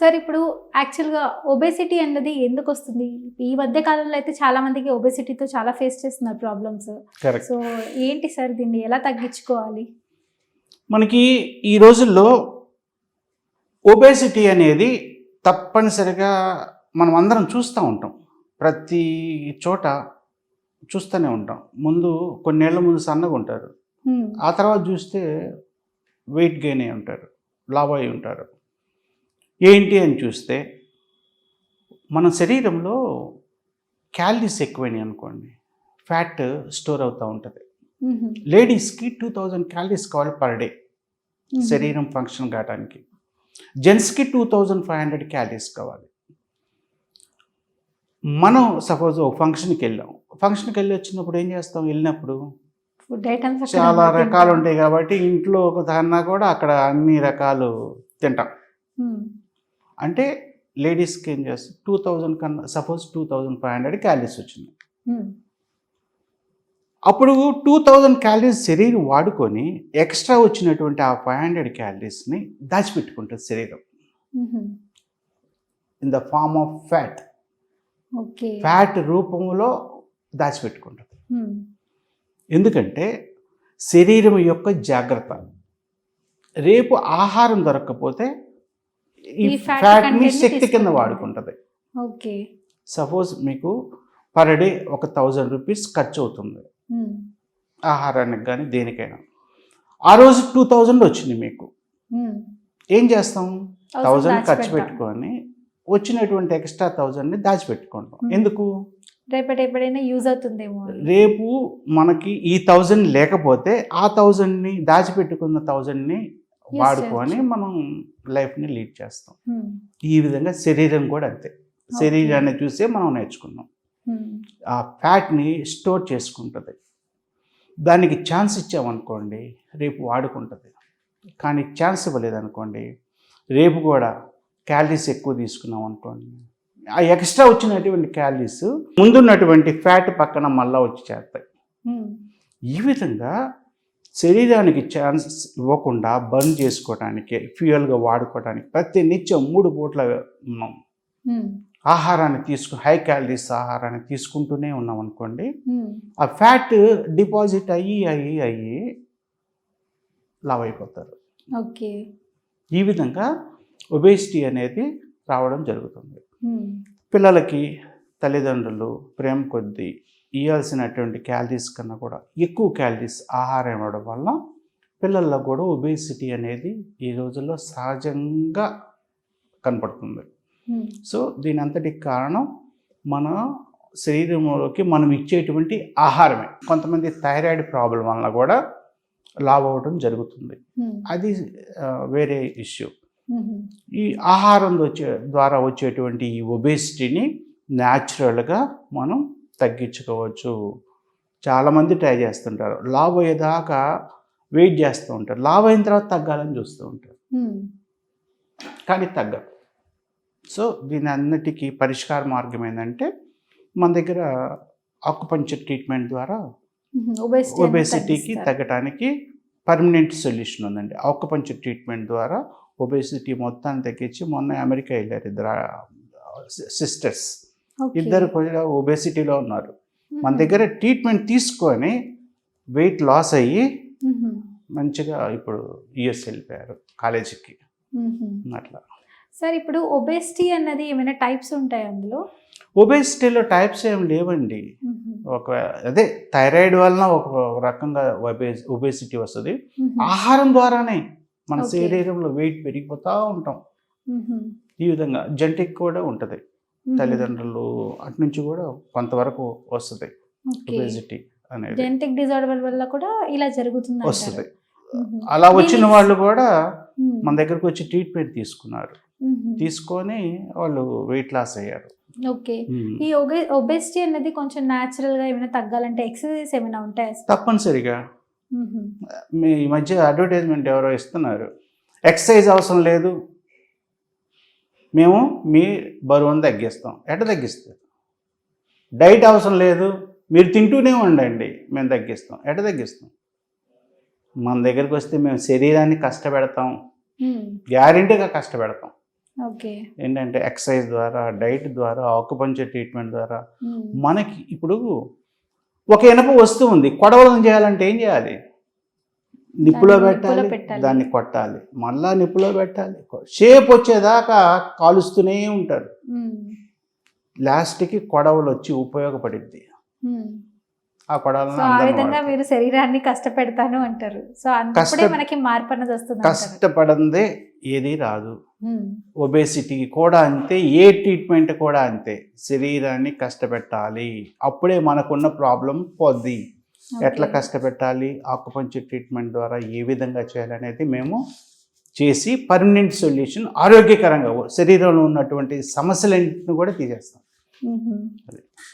Sir ఇప్పుడు యాక్చువల్గా obesity అన్నది ఎందుకు వస్తుంది ఈ మధ్య కాలంలో అయితే చాలా మందికి ఒబేసిటీతో చాలా ఫేస్ చేస్తున్నారు ప్రాబ్లమ్స్ సో ఏంటి సార్ దీన్ని? ఎలా తగ్గించుకోవాలి? మనకి ఈ రోజుల్లో ఒబేసిటీ అనేది తప్పనిసరిగా మనం అందరం చూస్తూ ఉంటాం. ప్రతి చోట చూస్తూనే ఉంటాం. ముందు కొన్నేళ్ళ ముందు సన్నగా ఉంటారు. ఆ తర్వాత చూస్తే వెయిట్ గెయిన్ అయి ఉంటారు. లావ్ అయి ఉంటారు. ఏంటి అని చూస్తే మన శరీరంలో క్యాలరీస్ ఎక్కువైనాయి అనుకోండి ఫ్యాట్ స్టోర్ అవుతూ ఉంటుంది. లేడీస్కి టూ థౌజండ్ క్యాలరీస్ కావాలి పర్ డే. శరీరం ఫంక్షన్ కావడానికి జెంట్స్కి two thousand five hundred calories కావాలి మనం సపోజ్ ఒక ఫంక్షన్కి వెళ్ళాం ఫంక్షన్కి వెళ్ళి వచ్చినప్పుడు ఏం చేస్తాం వెళ్ళినప్పుడు ఫుడ్ ఐటమ్స్ అక్కడ చాలా. రకాలు ఉంటాయి కాబట్టి ఇంట్లో ఒక దాన్నా కూడా అక్కడ అన్ని రకాలు తింటాం. అంటే లేడీస్కి ఏం చేస్తాం టూ థౌజండ్ కన్నా suppose two thousand five hundred calories వచ్చింది మ్మ్. అప్పుడు టూ థౌజండ్ క్యాలరీస్ శరీరం వాడుకొని ఎక్స్ట్రా వచ్చినటువంటి ఆ ఫైవ్ హండ్రెడ్ క్యాలరీస్ని దాచిపెట్టుకుంటుంది శరీరం. In the form of fat fat రూపంలో దాచిపెట్టుకుంటుంది మ్మ్. ఎందుకంటే శరీరం యొక్క జాగ్రత్త రేపు ఆహారం దొరకకపోతే ఈ ని శక్తి కింద. వాడుకుంటుంది ఓకే సపోజ్ మీకు పర్ డే ఒక థౌజండ్ రూపీస్ ఖర్చు అవుతుంది. ఆహారానికి కానీ దేనికైనా ఆ రోజు టూ థౌజండ్ వచ్చింది మీకు. ఏం చేస్తాం థౌజండ్ ఖర్చు. పెట్టుకొని వచ్చినటువంటి ఎక్స్ట్రా థౌజండ్ని దాచిపెట్టుకుంటాం. ఎందుకు రేపటి ఎప్పుడైనా యూజ్ అవుతుందేమో. రేపు మనకి ఈ థౌజండ్ లేకపోతే ఆ థౌజండ్ని దాచిపెట్టుకున్న థౌజండ్ని వాడుకొని. మనం లైఫ్ని లీడ్ చేస్తాం మ్మ్. ఈ విధంగా శరీరం కూడా అంతే శరీరాన్ని చూసే మనం నేర్చుకున్నాం మ్మ్. ఆ ఫ్యాట్ని స్టోర్ చేసుకుంటుంది దానికి ఛాన్స్ ఇచ్చామనుకోండి రేపు వాడుకుంటుంది కానీ ఛాన్స్ ఇవ్వలేదనుకోండి రేపు కూడా క్యాలరీస్ ఎక్కువ తీసుకున్నాం అనుకోండి ఆ ఎక్స్ట్రా వచ్చినటువంటి క్యాలరీస్ ముందున్నటువంటి ఫ్యాట్ పక్కన మళ్ళా వచ్చి చేస్తాయి మ్మ్. ఈ విధంగా శరీరానికి ఛాన్స్ ఇవ్వకుండా బర్న్ చేసుకోవడానికి ఫ్యూయల్గా వాడుకోవడానికి ప్రతి నిత్యం మూడు పూట్ల మనం మ్మ్. ఆహారాన్ని తీసుకు హై క్యాలరీస్ ఆహారాన్ని తీసుకుంటూనే ఉన్నాం అనుకోండి మ్మ్. ఆ ఫ్యాట్ డిపాజిట్ అయ్యి అయ్యి అయ్యి లావ్ అయిపోతారు ఓకే ఈ విధంగా ఒబేసిటీ అనేది రావడం జరుగుతుంది మ్మ్. పిల్లలకి తల్లిదండ్రులు ప్రేమ కొద్దీ ఇవ్వాల్సినటువంటి క్యాలరీస్ కన్నా కూడా ఎక్కువ క్యాలరీస్ ఆహారం ఇవ్వడం వల్ల పిల్లల్లో కూడా ఒబేసిటీ అనేది ఈ రోజుల్లో సహజంగా కనపడుతుంది. సో దీని అంతటికి కారణం మన శరీరంలోకి మనం ఇచ్చేటువంటి ఆహారమే కొంతమంది థైరాయిడ్ ప్రాబ్లం వల్ల కూడా లావ్ అవ్వడం జరుగుతుంది మ్మ్. అది వేరే ఇష్యూ మ్మ్. ఈ ఆహారం వచ్చే ద్వారా వచ్చేటువంటి ఈ ఒబేసిటీని న్యాచురల్గా మనం తగ్గించుకోవచ్చు. చాలామంది ట్రై చేస్తుంటారు. లావ్ అయ్యేదాకా వెయిట్ చేస్తూ ఉంటారు. లావ్ అయిన తర్వాత తగ్గాలని చూస్తూ ఉంటారు. కానీ తగ్గదు సో దీని అన్నిటికీ పరిష్కార మార్గం ఏంటంటే మన దగ్గర ఆకుపంచర్ ట్రీట్మెంట్ ద్వారా ఒబేసిటీకి. తగ్గడానికి పర్మనెంట్ సొల్యూషన్ ఉందండి. ఆకుపంచర్ ట్రీట్మెంట్ ద్వారా ఒబేసిటీ మొత్తాన్ని తగ్గించి మొన్న అమెరికా వెళ్ళారు ఇద్దరు సిస్టర్స్. ఇద్దరు కూడా ఒబేసిటీలో ఉన్నారు మన. దగ్గర ట్రీట్మెంట్ తీసుకొని వెయిట్ లాస్ అయ్యి. మంచిగా ఇప్పుడు యుఎస్ వెళ్ళిపోయారు కాలేజీకి. అట్లా సార్ ఇప్పుడు ఒబేసిటీ అన్నది ఏమైనా టైప్స్ ఉంటాయి అందులో ఒబేసిటీలో టైప్స్ ఏం లేవండి. ఒక అదే థైరాయిడ్ వలన ఒక రకంగా ఒబేస్ ఒబేసిటీ వస్తుంది. ఆహారం ద్వారానే మన. శరీరంలో వెయిట్ పెరిగిపోతూ ఉంటాం. ఈ విధంగా జంటిక్ కూడా ఉంటుంది. తల్లిదండ్రులు అటు నుంచి కూడా కొంతవరకు వస్తుంది. ఒబేసిటీ అనేది జెనెటిక్ డిజార్డర్ వల్ల కూడా ఇలా జరుగుతుంది. వస్తుంది. అలా వచ్చిన వాళ్ళు కూడా. మన దగ్గరకు వచ్చి ట్రీట్మెంట్ తీసుకున్నారు. తీసుకొని వాళ్ళు వెయిట్ లాస్ అయ్యారు ఓకే ఈ ఒబేసిటీ అనేది కొంచెం న్యాచురల్గా ఏమైనా తగ్గాలంటే ఎక్సర్సైజ్ ఏమైనా ఉంటాయా సార్? తప్పనిసరిగా. మీ మధ్య అడ్వర్టైజ్మెంట్ ఎవరో ఇస్తున్నారు ఎక్సర్సైజ్ అవసరం లేదు మేము మీ బరువును తగ్గిస్తాం. ఎట తగ్గిస్తారు డైట్ అవసరం లేదు. మీరు తింటూనే ఉండండి. మేము తగ్గిస్తాం. ఎట తగ్గిస్తాం? మన దగ్గరికి వస్తే మేము శరీరాన్ని కష్టపెడతాం. గ్యారెంటీగా కష్టపెడతాం. ఓకే. ఏంటంటే ఎక్సర్సైజ్ ద్వారా డైట్ ద్వారా ఆకుపంచర్ ట్రీట్మెంట్ ద్వారా. మనకి ఇప్పుడు ఒక ఇనప వస్తువు ఉంది కొడవలను చేయాలంటే ఏం చేయాలి? నిప్పులో పెట్టాలి. దాన్ని కొట్టాలి మళ్ళా నిప్పులో పెట్టాలి షేప్ వచ్చేదాకా కాలుస్తూనే ఉంటారు. లాస్ట్కి కొడవలు వచ్చి ఉపయోగపడిద్ది ఉమ్. ఆ విధంగా వాడతాం. మీరు శరీరాన్ని కష్టపెడతాను అంటారు సో మనకి మార్పు అన్నది వస్తుంది. కష్టపడందే ఏది రాదు ఉమ్. ఒబేసిటీకి కూడా అంతే ఏ ట్రీట్మెంట్ కూడా అంతే శరీరాన్ని కష్టపెట్టాలి అప్పుడే మనకున్న ప్రాబ్లం పోద్ది ఎట్లా. కష్టపెట్టాలి ఆకుపంచర్ ట్రీట్మెంట్ ద్వారా ఏ విధంగా చేయాలనేది మేము చేసి పర్మనెంట్ సొల్యూషన్ ఆరోగ్యకరంగా శరీరంలో ఉన్నటువంటి సమస్యలన్నింటిని కూడా తీసేస్తాం.